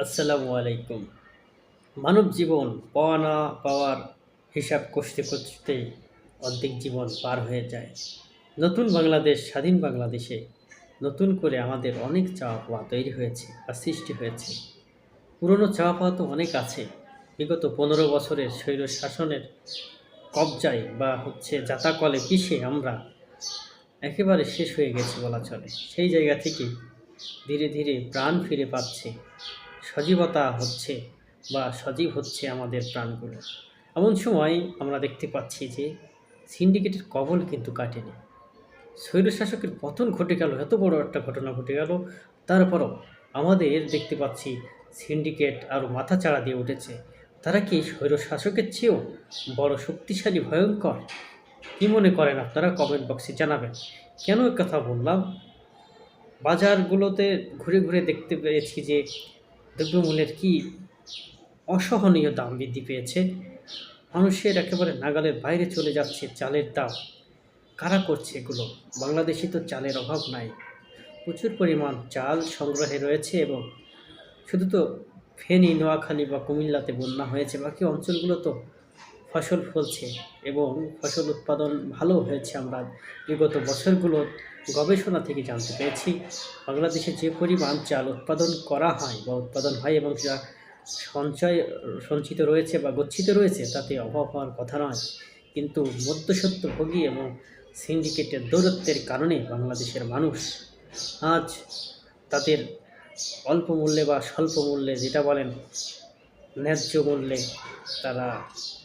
আসসালামু আলাইকুম মানব জীবন পাওয়া না পাওয়ার হিসাব কষতে কষতে অর্ধেক জীবন পার হয়ে যায়। নতুন বাংলাদেশ, স্বাধীন বাংলাদেশে নতুন করে আমাদের অনেক চাওয়া পাওয়া তৈরি হয়েছে বা সৃষ্টি হয়েছে। পুরনো চাওয়া পাওয়া তো অনেক আছে। বিগত পনেরো বছরের স্বৈর শাসনের কবজায় বা হচ্ছে জাতাকলে পিষে আমরা একেবারে শেষ হয়ে গেছে বলা চলে। সেই জায়গা থেকে ধীরে ধীরে প্রাণ ফিরে পাচ্ছে সজীবতা হচ্ছে বা সজীব হচ্ছে আমাদের প্রাণগুলো। এমন সময় আমরা দেখতে পাচ্ছি যে সিন্ডিকেটের কবল কিন্তু কাটেনি। স্বৈরশাসকের পতন ঘটে গেল, এত বড় একটা ঘটনা ঘটে গেল। তারপরও আমাদের দেখতে পাচ্ছি সিন্ডিকেট আরও মাথা চাড়া দিয়ে উঠেছে। তারা কি স্বৈরশাসকের চেয়েও বড় শক্তিশালী, ভয়ঙ্কর? কি মনে করেন আপনারা? কমেন্ট বক্সে জানাবেন। কেন কথা বললাম? বাজারগুলোতে ঘুরে ঘুরে দেখতে পেয়েছি যে দ্রব্যমূল্যের কি অসহনীয় দাম বৃদ্ধি পেয়েছে? মানুষের একেবারে নাগালের বাইরে চলে যাচ্ছে চালের দাম। কারা করছে এগুলো? বাংলাদেশে তো চালের অভাব নাই। প্রচুর পরিমাণ চাল সংগ্রহে রয়েছে এবং শুধু তো ফেনী, নোয়াখালী বা কুমিল্লাতে বন্যা হয়েছে, বাকি অঞ্চলগুলো তো ফসল ফলছে এবং ফসল উৎপাদন ভালো হয়েছে। আমরা বিগত বছরগুলো গবেষণা থেকে জানতে পেরেছি, বাংলাদেশে যে পরিমাণ চাল উৎপাদন করা হয় বা উৎপাদন হয় এবং যা সঞ্চয়, সঞ্চিত রয়েছে বা গচ্ছিত রয়েছে, তাতে অভাব হওয়ার কথা নয়। কিন্তু মধ্যসত্ত্বভোগী এবং সিন্ডিকেটের দৌরত্বের কারণে বাংলাদেশের মানুষ আজ তাদের অল্প মূল্যে বা স্বল্প মূল্যে যেটা বলেন ন্যায্য মূল্যে তারা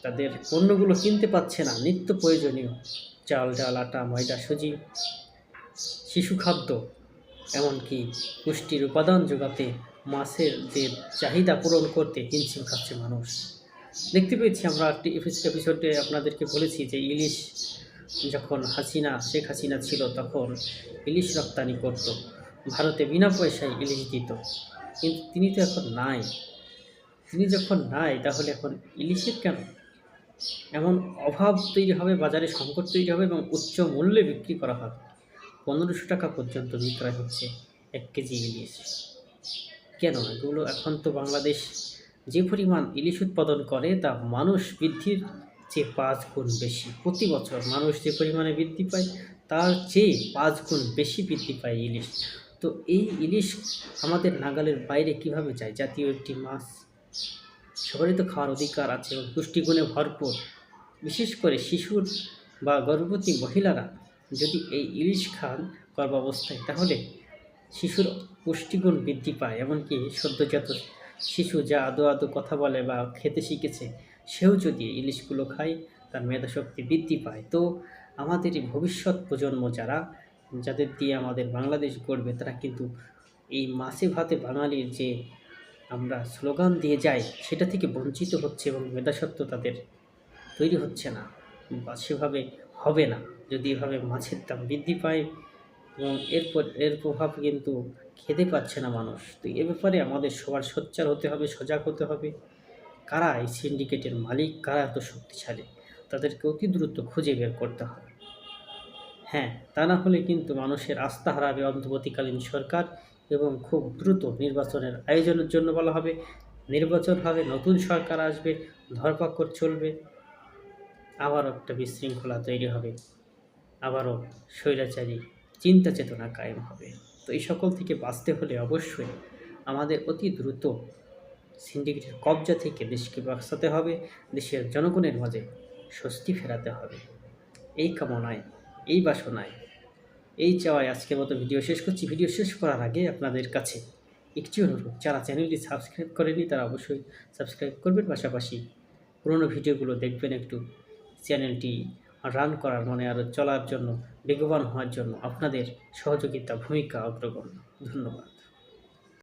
তাদের পণ্যগুলো কিনতে পাচ্ছে না। নিত্য প্রয়োজনীয় চাল, ডাল, আটা, ময়দা, সুজি শিশু খাদ্য, এমনকি পুষ্টির উপাদান যোগাতে মাছের যে চাহিদা পূরণ করতে হিমশিম খাচ্ছে মানুষ। দেখতে পেয়েছি আমরা একটি এপিসোডে আপনাদেরকে বলেছি যে ইলিশ যখন হাসিনা, শেখ হাসিনা ছিল তখন ইলিশ রপ্তানি করত। ভারতে বিনা পয়সায় ইলিশ দিত। কিন্তু তিনি তো এখন নাই। তিনি যখন নাই, তাহলে এখন ইলিশের কেন? এমন অভাব তৈরি হবে, বাজারে সংকট তৈরি হবে এবং উচ্চ মূল্যে বিক্রি করা হবে। পনেরোশো টাকা পর্যন্ত বিক্রয় হচ্ছে এক কেজি ইলিশ। কেন? এগুলো এখন তো বাংলাদেশ যে পরিমাণ ইলিশ উৎপাদন করে, তা মানুষ বৃদ্ধির চেয়ে পাঁচ গুণ বেশি। প্রতি বছর মানুষ যে পরিমাণে বৃদ্ধি পায়, তার চেয়ে পাঁচ গুণ বেশি বৃদ্ধি পায় ইলিশ। তো এই ইলিশ আমাদের নাগালের বাইরে কীভাবে যায়? জাতীয় একটি মাছ। সবারই তো খাওয়ার অধিকার আছে এবং পুষ্টিগুণে ভরপুর। বিশেষ করে শিশুর বা গর্ভবতী মহিলারা যদি এই ইলিশ খান গর্ভাবস্থায়, তাহলে শিশুর পুষ্টিগুণ বৃদ্ধি পায়। এমনকি সদ্যজাত শিশু যা আদো আদো কথা বলে বা খেতে শিখেছে, সেও যদি ইলিশগুলো খায়, তার মেধাশক্তি বৃদ্ধি পায়। তো আমাদের ভবিষ্যৎ প্রজন্ম যারা, যাদের দিয়ে আমাদের বাংলাদেশ গড়বে, তারা কিন্তু এই মাছে ভাতে বাঙালির যে আমরা স্লোগান দিয়ে যাই, সেটা থেকে বঞ্চিত হচ্ছে এবং মেধাসত্ব তাদের তৈরি হচ্ছে না। বা সেভাবে হবে না। যদি এভাবে মাছের দাম বৃদ্ধি পায় এবং এরপর এর প্রভাব কিন্তু খেতে পাচ্ছে না মানুষ, তো এ ব্যাপারে আমাদের সবার সোচ্চার হতে হবে, সজাগ হতে হবে। কারা এই সিন্ডিকেটের মালিক, কারা এত শক্তিশালী? তাদেরকে অতি দ্রুত খুঁজে বের করতে হবে। হ্যাঁ তা না হলে কিন্তু মানুষের আস্থা হারাবে অন্তর্বর্তীকালীন সরকার এবং খুব দ্রুত নির্বাচনের আয়োজনের জন্য বলা হবে। নির্বাচন হবে, নতুন সরকার আসবে, ধরপাকড় চলবে। আবারও একটা বিশৃঙ্খলা তৈরি হবে। আবারও স্বৈরাচারী চিন্তা চেতনা কায়েম হবে। তো এই সকল থেকে বাঁচতে হলে অবশ্যই আমাদের অতি দ্রুত সিন্ডিকেটের কবজা থেকে দেশকে বাঁচাতে হবে, দেশের জনগণের মাঝে স্বস্তি ফেরাতে হবে। এই কামনায়, এই বাসনায়, এই চাওয়ায় আজকের মতো ভিডিও শেষ করছি। ভিডিও শেষ করার আগে আপনাদের কাছে একটি অনুরোধ, যারা চ্যানেলটি সাবস্ক্রাইব করেনি তারা অবশ্যই সাবস্ক্রাইব করবেন। পাশাপাশি পুরোনো ভিডিওগুলো দেখবেন একটু চ্যানেলটি রান করার মানে আরও চলার জন্য, বেগবান হওয়ার জন্য আপনাদের সহযোগিতা ভূমিকা অগ্রগণ্য। ধন্যবাদ।